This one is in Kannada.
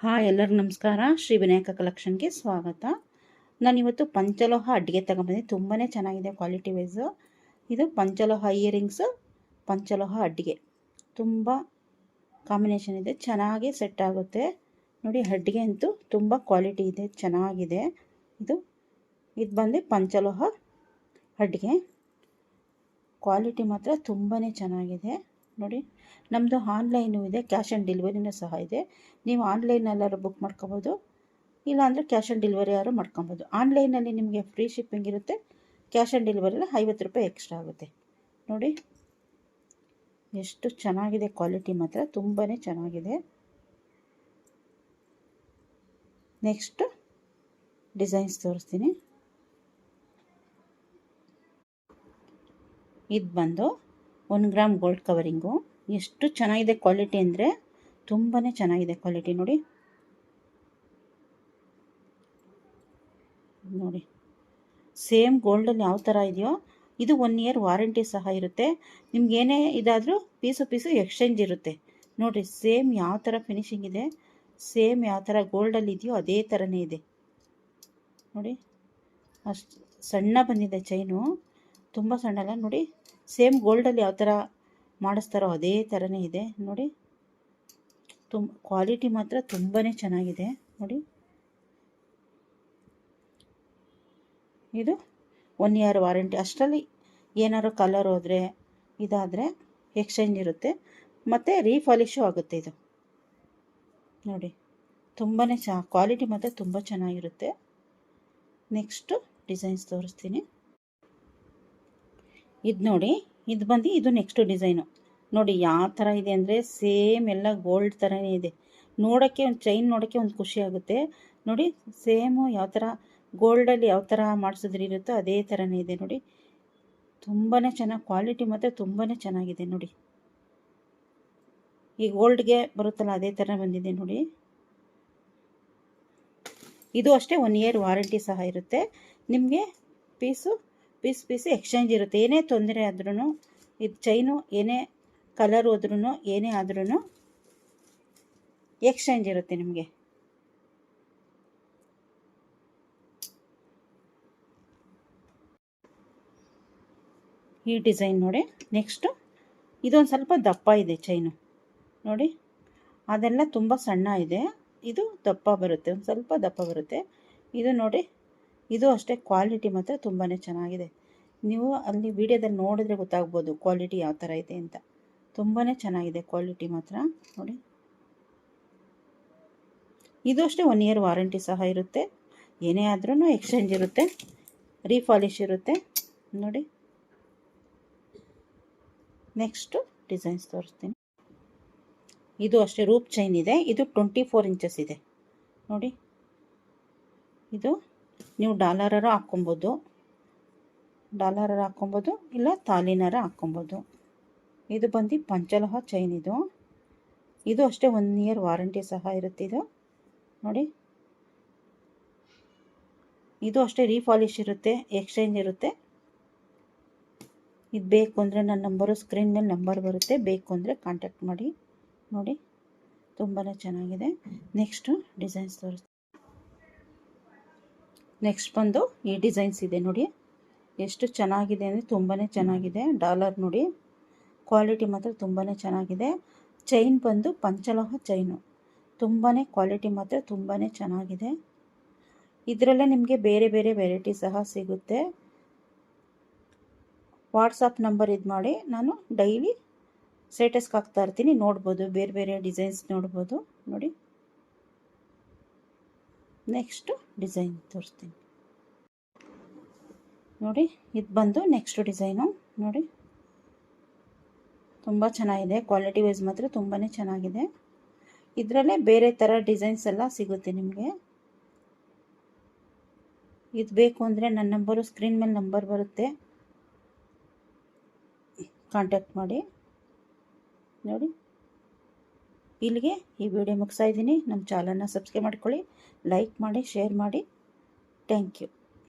ಹಾಯ್ ಎಲ್ಲರಿಗೂ ನಮಸ್ಕಾರ. ಶ್ರೀ ವಿನಾಯಕ ಕಲೆಕ್ಷನ್ಗೆ ಸ್ವಾಗತ. ನಾನಿವತ್ತು ಪಂಚಲೋಹ ಅಡುಗೆ ತಗೊಂಬಂದಿದ್ದೆ ತುಂಬಾ ಚೆನ್ನಾಗಿದೆ ಕ್ವಾಲಿಟಿ ವೈಸು. ಇದು ಪಂಚಲೋಹ ಇಯರಿಂಗ್ಸು, ಪಂಚಲೋಹ ಅಡುಗೆ. ತುಂಬ ಕಾಂಬಿನೇಷನ್ ಇದೆ. ಚೆನ್ನಾಗಿ ಸೆಟ್ ಆಗುತ್ತೆ. ನೋಡಿ, ಅಡ್ಗೆ ಅಂತೂ ತುಂಬ ಕ್ವಾಲಿಟಿ ಇದೆ. ಚೆನ್ನಾಗಿದೆ. ಇದು ಇದು ಬಂದು ಪಂಚಲೋಹ ಅಡುಗೆ. ಕ್ವಾಲಿಟಿ ಮಾತ್ರ ತುಂಬಾ ಚೆನ್ನಾಗಿದೆ. ನೋಡಿ. ನಮ್ಮದು ಆನ್ಲೈನು ಇದೆ ಕ್ಯಾಶ್ ಆನ್ ಡೆಲಿವರಿನೂ ಸಹ ಇದೆ. ನೀವು ಆನ್ಲೈನಲ್ಲಾದ್ರು ಬುಕ್ ಮಾಡ್ಕೊಬೋದು, ಇಲ್ಲಾಂದರೆ ಕ್ಯಾಶ್ ಆನ್ ಡೆಲಿವರಿ ಯಾರು ಮಾಡ್ಕೊಬೋದು. ಆನ್ಲೈನಲ್ಲಿ ನಿಮಗೆ ಫ್ರೀ ಶಿಪ್ಪಿಂಗ್ ಇರುತ್ತೆ ಕ್ಯಾಶ್ ಆನ್ ಡೆಲಿವರಿಲ್ಲ ಐವತ್ತು ರೂಪಾಯಿ ಎಕ್ಸ್ಟ್ರಾ ಆಗುತ್ತೆ. ನೋಡಿ. ಎಷ್ಟು ಚೆನ್ನಾಗಿದೆ ಕ್ವಾಲಿಟಿ ಮಾತ್ರ ತುಂಬಾ ಚೆನ್ನಾಗಿದೆ. ನೆಕ್ಸ್ಟ್ ಡಿಸೈನ್ಸ್ ತೋರಿಸ್ತೀನಿ. ಇದು ಬಂದು ಒನ್ ಗ್ರಾಮ್ ಗೋಲ್ಡ್ ಕವರಿಂಗು ಎಷ್ಟು ಚೆನ್ನಾಗಿದೆ ಕ್ವಾಲಿಟಿ ಅಂದರೆ ತುಂಬಾ ಚೆನ್ನಾಗಿದೆ ಕ್ವಾಲಿಟಿ ನೋಡಿ. ನೋಡಿ. ಸೇಮ್ ಗೋಲ್ಡಲ್ಲಿ ಯಾವ ಥರ ಇದೆಯೋ, ಇದು ಒನ್ ಇಯರ್ ವಾರಂಟಿ ಸಹ ಇರುತ್ತೆ. ನಿಮ್ಗೆ ಏನೇ ಇದಾದರೂ ಪೀಸು ಪೀಸು ಎಕ್ಸ್ಚೇಂಜ್ ಇರುತ್ತೆ. ನೋಡಿರಿ ಸೇಮ್ ಯಾವ ಥರ ಫಿನಿಶಿಂಗ್ ಇದೆ ಸೇಮ್ ಯಾವ ಥರ ಗೋಲ್ಡಲ್ಲಿ ಇದೆಯೋ ಅದೇ ಥರನೇ ಇದೆ. ನೋಡಿ, ಅಷ್ಟು ಸಣ್ಣ ಬಂದಿದೆ ಚೈನು ತುಂಬ ಸಣ್ಣ ಅಲ್ಲ ನೋಡಿ. ಸೇಮ್ ಗೋಲ್ಡಲ್ಲಿ ಯಾವ ಥರ ಮಾಡಿಸ್ತಾರೋ ಅದೇ ಥರನೇ ಇದೆ. ನೋಡಿ ತುಂಬ ಕ್ವಾಲಿಟಿ ಮಾತ್ರ ತುಂಬಾ ಚೆನ್ನಾಗಿದೆ. ನೋಡಿ, ಇದು ಒನ್ ಇಯರ್ ವಾರಂಟಿ ಅಷ್ಟರಲ್ಲಿ ಏನಾದ್ರು ಕಲರ್ ಹೋದರೆ, ಇದಾದರೆ ಎಕ್ಸ್ಚೇಂಜ್ ಇರುತ್ತೆ. ಮತ್ತು ರೀಫಾಲಿಶು ಆಗುತ್ತೆ ಇದು. ನೋಡಿ ತುಂಬಾ ಚ ಕ್ವಾಲಿಟಿ ಮಾತ್ರ ತುಂಬ ಚೆನ್ನಾಗಿರುತ್ತೆ. ನೆಕ್ಸ್ಟು ಡಿಸೈನ್ಸ್ ತೋರಿಸ್ತೀನಿ. ಇದು ನೋಡಿ, ಇದು ಬಂದು ಇದು ನೆಕ್ಸ್ಟ್ ಡಿಸೈನು ನೋಡಿ, ಯಾವ ಥರ ಇದೆ ಅಂದರೆ ಸೇಮ್ ಎಲ್ಲ ಗೋಲ್ಡ್ ಥರನೇ ಇದೆ. ನೋಡೋಕ್ಕೆ ಒಂದು ಚೈನ್ ನೋಡೋಕ್ಕೆ ಒಂದು ಖುಷಿ ಆಗುತ್ತೆ. ನೋಡಿ ಸೇಮು ಯಾವ ಥರ ಗೋಲ್ಡಲ್ಲಿ ಯಾವ ಥರ ಮಾಡಿಸಿದ್ರೆ ಇರುತ್ತೋ ಅದೇ ಥರನೇ ಇದೆ. ನೋಡಿ ತುಂಬಾ ಚೆನ್ನಾಗಿ ಕ್ವಾಲಿಟಿ ಮಾತ್ರ ತುಂಬಾ ಚೆನ್ನಾಗಿದೆ. ನೋಡಿ, ಈ ಗೋಲ್ಡ್ಗೆ ಬರುತ್ತಲ್ಲ ಅದೇ ಥರ ಬಂದಿದೆ. ನೋಡಿ, ಇದು ಅಷ್ಟೇ ಒನ್ ಇಯರ್ ವಾರಂಟಿ ಸಹ ಇರುತ್ತೆ. ನಿಮಗೆ ಪೀಸು ಪೀಸ್ ಪೀಸ್ ಎಕ್ಸ್ಚೇಂಜ್ ಇರುತ್ತೆ. ಏನೇ ತೊಂದರೆ ಆದ್ರೂ ಇದು ಚೈನು ಏನೇ ಕಲರ್ ಹೋದ್ರೂ ಏನೇ ಆದ್ರೂ ಎಕ್ಸ್ಚೇಂಜ್ ಇರುತ್ತೆ ನಿಮಗೆ. ಈ ಡಿಸೈನ್ ನೋಡಿ, ನೆಕ್ಸ್ಟು ಇದೊಂದು ಸ್ವಲ್ಪ ದಪ್ಪ ಇದೆ ಚೈನು. ನೋಡಿ, ಅದೆಲ್ಲ ತುಂಬ ಸಣ್ಣ ಇದೆ. ಇದು ದಪ್ಪ ಬರುತ್ತೆ, ಒಂದು ಸ್ವಲ್ಪ ದಪ್ಪ ಬರುತ್ತೆ. ಇದು ನೋಡಿ ಇದು ಅಷ್ಟೇ ಕ್ವಾಲಿಟಿ ಮಾತ್ರ ತುಂಬಾ ಚೆನ್ನಾಗಿದೆ. ನೀವು ಅಲ್ಲಿ ವಿಡಿಯೋದಲ್ಲಿ ನೋಡಿದ್ರೆ ಗೊತ್ತಾಗ್ಬೋದು ಕ್ವಾಲಿಟಿ ಯಾವ ಥರ ಇದೆ ಅಂತ. ತುಂಬಾ ಚೆನ್ನಾಗಿದೆ ಕ್ವಾಲಿಟಿ ಮಾತ್ರ, ನೋಡಿ. ಇದು ಅಷ್ಟೇ ಒನ್ ಇಯರ್ ವಾರಂಟಿ ಸಹ ಇರುತ್ತೆ. ಏನೇ ಆದ್ರೂ ಎಕ್ಸ್ಚೇಂಜ್ ಇರುತ್ತೆ ರೀಫಾಲಿಶ್ ಇರುತ್ತೆ, ನೋಡಿ. ನೆಕ್ಸ್ಟು ಡಿಸೈನ್ಸ್ ತೋರಿಸ್ತೀನಿ. ಇದು ಅಷ್ಟೇ ರೂಪ್ ಚೈನ್ ಇದೆ, ಇದು ಟ್ವೆಂಟಿ ಫೋರ್ ಇಂಚಸ್ ಇದೆ, ನೋಡಿ. ಇದು ನೀವು ಡಾಲರರ ಹಾಕ್ಕೊಬೋದು. ಡಾಲರರ ಹಾಕ್ಕೊಬೋದು ಇಲ್ಲ ತಾಲಿನಾರ ಹಾಕ್ಕೊಬೋದು. ಇದು ಬಂದು ಪಂಚಲೋಹ ಚೈನ್ ಇದು. ಇದು ಅಷ್ಟೇ ಒನ್ ಇಯರ್ ವಾರಂಟಿ ಸಹ ಇರುತ್ತೆ ಇದು. ನೋಡಿ. ಇದು ಅಷ್ಟೇ ರೀಫಾಲಿಶ್ ಇರುತ್ತೆ ಎಕ್ಸ್ಚೇಂಜ್ ಇರುತ್ತೆ. ಇದು ಬೇಕು ಅಂದರೆ ನನ್ನ ನಂಬರು ಸ್ಕ್ರೀನ್ ಮೇಲೆ ನಂಬರ್ ಬರುತ್ತೆ. ಬೇಕು ಅಂದರೆ ಕಾಂಟ್ಯಾಕ್ಟ್ ಮಾಡಿ. ನೋಡಿ. ತುಂಬಾ ಚೆನ್ನಾಗಿದೆ. ನೆಕ್ಸ್ಟು ಡಿಸೈನ್ಸ್ ತೋರಿಸ್ತೀನಿ. ನೆಕ್ಸ್ಟ್ ಬಂದು ಈ ಡಿಸೈನ್ಸ್ ಇದೆ ನೋಡಿ. ಎಷ್ಟು ಚೆನ್ನಾಗಿದೆ ಅಂದರೆ ತುಂಬಾ ಚೆನ್ನಾಗಿದೆ. ಡಾಲರ್ ನೋಡಿ. ಕ್ವಾಲಿಟಿ ಮಾತ್ರ ತುಂಬಾ ಚೆನ್ನಾಗಿದೆ. ಚೈನ್ ಬಂದು ಪಂಚಲೋಹ ಚೈನು ತುಂಬಾ ಕ್ವಾಲಿಟಿ ಮಾತ್ರ ತುಂಬಾ ಚೆನ್ನಾಗಿದೆ. ಇದರಲ್ಲೇ ನಿಮಗೆ ಬೇರೆ ಬೇರೆ ವೆರೈಟಿ ಸಹ ಸಿಗುತ್ತೆ. ವಾಟ್ಸಪ್ ನಂಬರ್ ಇದು ಮಾಡಿ. ನಾನು ಡೈಲಿ ಸ್ಟೇಟಸ್ಗೆ ಹಾಕ್ತಾ ಇರ್ತೀನಿ. ನೋಡ್ಬೋದು. ಬೇರೆ ಬೇರೆ ಡಿಸೈನ್ಸ್ ನೋಡ್ಬೋದು. ನೋಡಿ. ನೆಕ್ಸ್ಟು ಡಿಸೈನ್ ತೋರಿಸ್ತೀನಿ. ನೋಡಿ, ಇದು ಬಂದು ನೆಕ್ಸ್ಟ್ ಡಿಸೈನು ನೋಡಿ. ತುಂಬ ಚೆನ್ನಾಗಿದೆ. ಕ್ವಾಲಿಟಿ ವೈಸ್ ಮಾತ್ರ ತುಂಬಾ ಚೆನ್ನಾಗಿದೆ. ಇದರಲ್ಲೇ ಬೇರೆ ಥರ ಡಿಸೈನ್ಸ್ ಎಲ್ಲ ಸಿಗುತ್ತೆ ನಿಮಗೆ. ಇದು ಬೇಕು ಅಂದರೆ ನನ್ನ ನಂಬರು ಸ್ಕ್ರೀನ್ ಮೇಲೆ ನಂಬರ್ ಬರುತ್ತೆ. ಕಾಂಟ್ಯಾಕ್ಟ್ ಮಾಡಿ. ನೋಡಿ. ಇಲ್ಲಿಗೆ ಈ ವಿಡಿಯೋ ಮುಗಿಸ್ತಾ ಇದ್ದೀನಿ. ನಮ್ಮ ಚಾನಲ್ನ ಸಬ್ಸ್ಕ್ರೈಬ್ ಮಾಡ್ಕೊಳ್ಳಿ ಲೈಕ್ ಮಾಡಿ ಶೇರ್ ಮಾಡಿ. Thank you